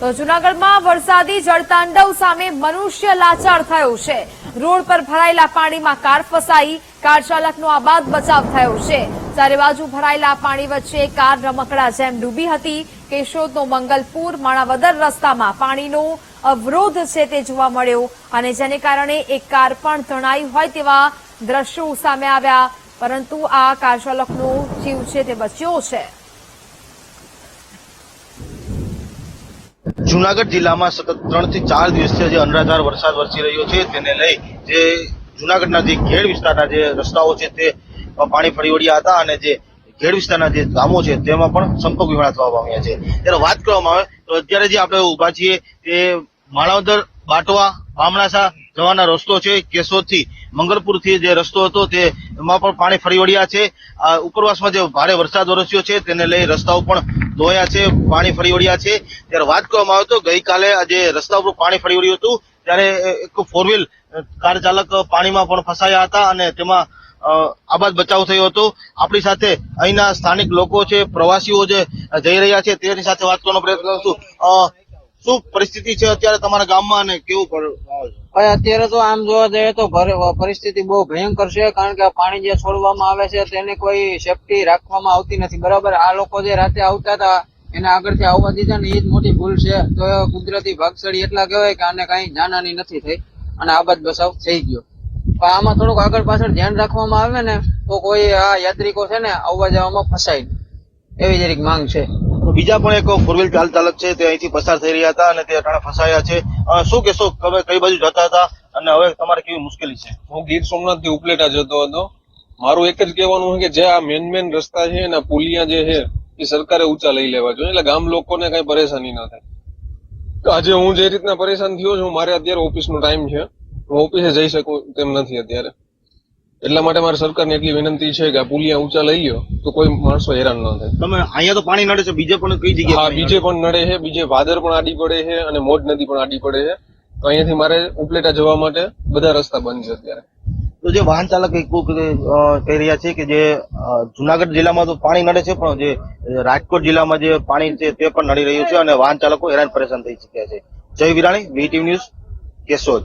તો જુનાગઢમાં વરસાદી જળતાંડવ સામે મનુષ્ય લાચાર થયો છે. રોડ પર ભરાયેલા પાણીમાં કાર ફસાઈ, કાર ચાલકનો આબાદ બચાવ થયો છે. ચારે બાજુ ભરાયેલા પાણી વચ્ચે કાર રમકડા જેમ ડૂબી હતી. કેશોદનો મંગલપુર, માણાવદર રસ્તામાં પાણીનો અવરોધ છે તે જોવા મળ્યો અને જેને કારણે એક કાર પણ તણાઈ હોય તેવા દ્રશ્યો સામે આવ્યા. પરંતુ આ કાર ચાલકનો જીવ છે તે બચ્યો છે. જુનાગઢ જિલ્લામાં સતત ત્રણથી ચાર દિવસથી જે અનરાધાર વરસાદ વરસી રહ્યો છે. તેને લઈ જે જુનાગઢના જે ઘેડ વિસ્તારના જે રસ્તાઓ છે તે પાણી ફરી વળ્યા હતા અને જે ઘેડ વિસ્તારના જે ગામો છે તેમાં પણ સંપર્ક વિહોણા થવા પામ્યા છે. ત્યારે વાત કરવામાં આવે તો અત્યારે જે આપણે ઊભા છીએ તે માણાવદર, બાટવા ભામણાસા જવાના રસ્તો છે. કેશોદથી મંગલપુરથી જે રસ્તો હતો તે એમાં પણ પાણી ફરી વળ્યા છે. ઉપરવાસમાં જે ભારે વરસાદ વરસ્યો છે તેને લઈ રસ્તાઓ પણ ધોયા છે પાણી ફરી વળ્યા છે. ત્યારે વાત કરવામાં આવે તો ગઈકાલે આજે રસ્તા ઉપર પાણી ફરી વળ્યું હતું ત્યારે એક ફોર વ્હીલ કાર ચાલક પાણીમાં પણ ફસાયા હતા અને તેમાં આબાદ બચાવ થયો હતો. આપણી સાથે અહીંના સ્થાનિક લોકો છે પ્રવાસીઓ જે જઈ રહ્યા છે તેની સાથે વાત કરવાનો પ્રયત્ન કરું અ, શું પરિસ્થિતિ છે અત્યારે તમારા ગામમાં અને કેવું હવે અત્યારે તો આમ જોવા જઈએ તો પરિસ્થિતિ બહુ ભયંકર છે, કારણ કે પાણી જે છોડવામાં આવે છે તેને કોઈ સેફટી રાખવામાં આવતી નથી. બરાબર? આ લોકો જે રાતે આવતા હતા, એને આગળથી આવવા દીધા ને એ જ મોટી ભૂલ છે. તો કુદરતી ભાગસળી એટલા કહેવાય કે આને કઈ જાનહાની નથી થઈ અને આબાદ બચાવ થઈ ગયો. પણ આમાં થોડુંક આગળ પાછળ ધ્યાન રાખવામાં આવે ને, તો કોઈ આ યાત્રિકો છે ને આવવા જવામાં ફસાય. એવી જરીક માંગ છે. બીજા પણ એક ફોર વ્હીલ ચાલ ચાલક છે, તે અહીંથી પસાર થઈ રહ્યા હતા અને તે અટાણે ફસાયા છે. શું કહેશો? તમે કઈ બાજુ જતા હતા અને હવે તમારે કેવી મુશ્કેલી છે? હું ગીર સોમનાથથી ઉપલેટા જતો હતો. મારું એક જ કહેવાનું છે કે જે આ મેન મેન રસ્તા છે એના પુલિયા જે છે, એ સરકારે ઊંચા લઈ લેવા જોઈએ. એટલે ગામ લોકોને કઈ પરેશાની ન થાય. તો આજે હું જે રીતના પરેશાન થયો છું, મારે અત્યારે ઓફિસનો ટાઈમ છે. હું ઓફિસે જઈ શકું તેમ નથી અત્યારે. એટલા માટે મારે સરકારને એટલી વિનંતી છે કે આ પુલિયા ઊંચા લઈ લ્યો તો કોઈ માણસો હેરાન ન થાય. તમે અહીંયા તો પાણી નડે છે બીજે પણ કઈ જગ્યાએ હા બીજે પણ નડે છે બીજે વાદર પણ આડી પડે છે અને મોજ નદી પણ આડી પડે છે. તો અહીંયાથી મારે ઉપલેટા જવા માટે બધા રસ્તા બંધ છે અત્યારે. તો જે વાહન ચાલક કહી રહ્યા છે કે જે જુનાગઢ જિલ્લામાં તો પાણી નડે છે પણ જે રાજકોટ જિલ્લામાં જે પાણી છે તે પણ નડી રહ્યું છે અને વાહન ચાલકો હેરાન પરેશાન થઈ ચુક્યા છે. જય વિરાણી વીટીવી ન્યૂઝ કેશોદ.